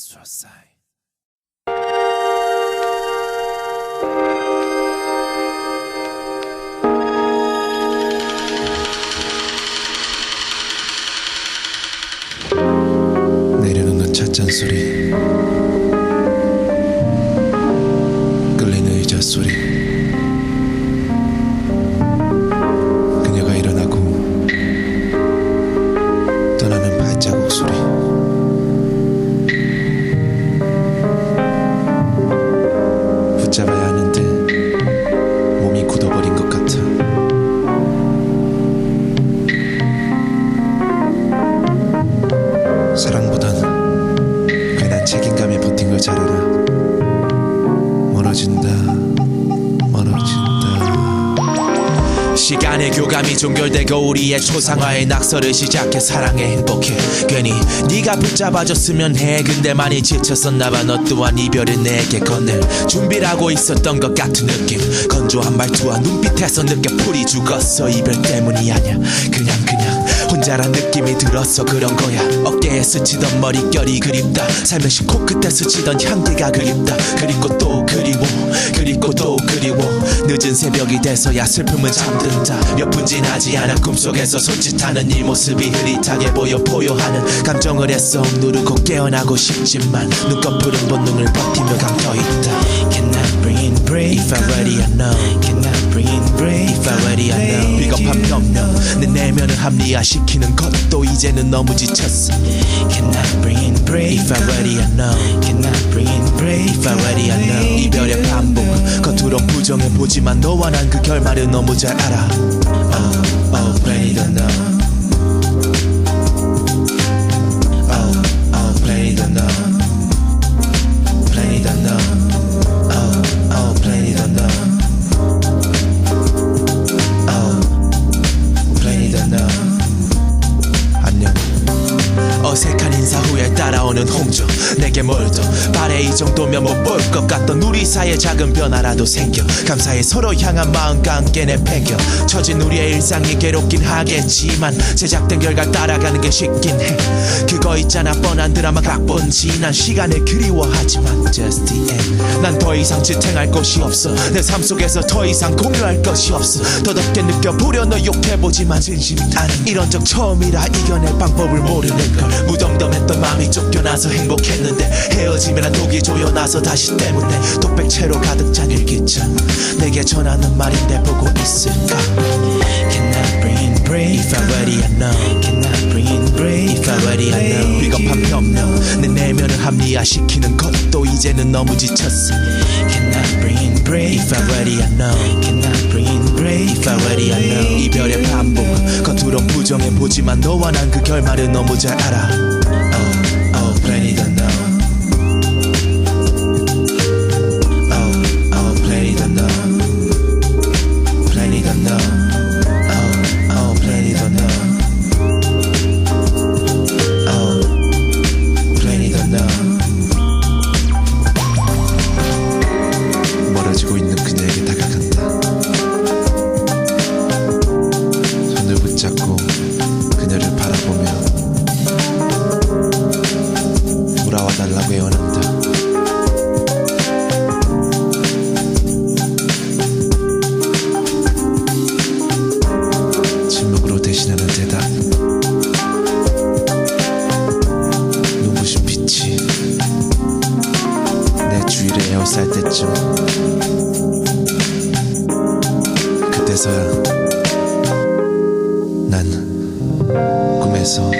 suicide. 내려놓는 찻잔 소리 사랑보단 괜한 책임감에 버틴 걸잘 알아. 멀어진다 멀어진다. 시간의 교감이 종결되고 우리의 초상화의 낙서를 시작해 사랑에 행복해. 괜히 네가 붙잡아줬으면 해. 근데 많이 지쳤었나봐. 너 또한 이별을 내게 건넬. 준비를 하고 있었던 것 같은 느낌. 건조한 말투와 눈빛에서 느껴 풀이 죽었어. 이별 때문이 아냐 그냥 그냥 혼자란 느낌이 들었어 그런 거야. 어깨에 스치던 머릿결이 그립다. 살며시 코끝에 스치던 향기가 그립다. 그리고 또 그리워. 그리고 또 그리워. 늦은 새벽이 돼서야 슬픔은 잠든다. 몇 분 지나지 않아 꿈속에서 손짓하는 이 모습이 흐릿하게 보여 포효하는 감정을 애써 누르고 깨어나고 싶지만 눈꺼풀은 본능을 버티며 감겨있다. Cannot breathe, breathe? If I'm ready I know Cannot breathe, breathe? If I'm ready I know 비겁한 명령 내 내면을 합리화시키는 것도 이제는 너무 지쳤어 Cannot breathe, breathe If I'm ready I know Cannot breathe, breathe If I'm ready I know 이별의 반복 겉으론 부정해 보지만 너와 난 그 결말을 너무 잘 알아 Oh, oh, play the know 어색한 인사 후에 따라오는 홍조. 내게 뭘더 바래 이 정도면 못 볼 것 같던 우리 사이의 작은 변화라도 생겨. 감사해 서로 향한 마음과 함께 내팽겨. 처진 우리의 일상이 괴롭긴 하겠지만 제작된 결과 따라가는 게 쉽긴 해. 그거 있잖아 뻔한 드라마 각본 지난 시간을 그리워하지만 just the end. 난 더 이상 지탱할 곳이 없어. 내 삶 속에서 더 이상 공유할 것이 없어. 더덥게 느껴보려 너 욕해보지만 진심이 아닌 이런 적 처음이라 이겨낼 방법을 모르는 걸. 무덤덤 했던 마음이 쫓겨나서 행복했는데 헤어짐이란 독이 조여나서 다시 때문에 독백채로 가득 찬 일기장 내게 전하는 말인데 보고 있을까 Cannot breathe, breathe If I'm ready I know Cannot breathe, breathe If I'm ready I know 비겁한 변명 내 내면을 합리화시키는 것도 이제는 너무 지쳤어 Cannot breathe, breathe If I'm ready I know Cannot breathe, breathe If I'm ready I know 이별의 반복 겉으론 부정해 보지만 너와 난 그 결말을 너무 잘 알아 에워쌀 때쯤 그때서야 난 꿈에서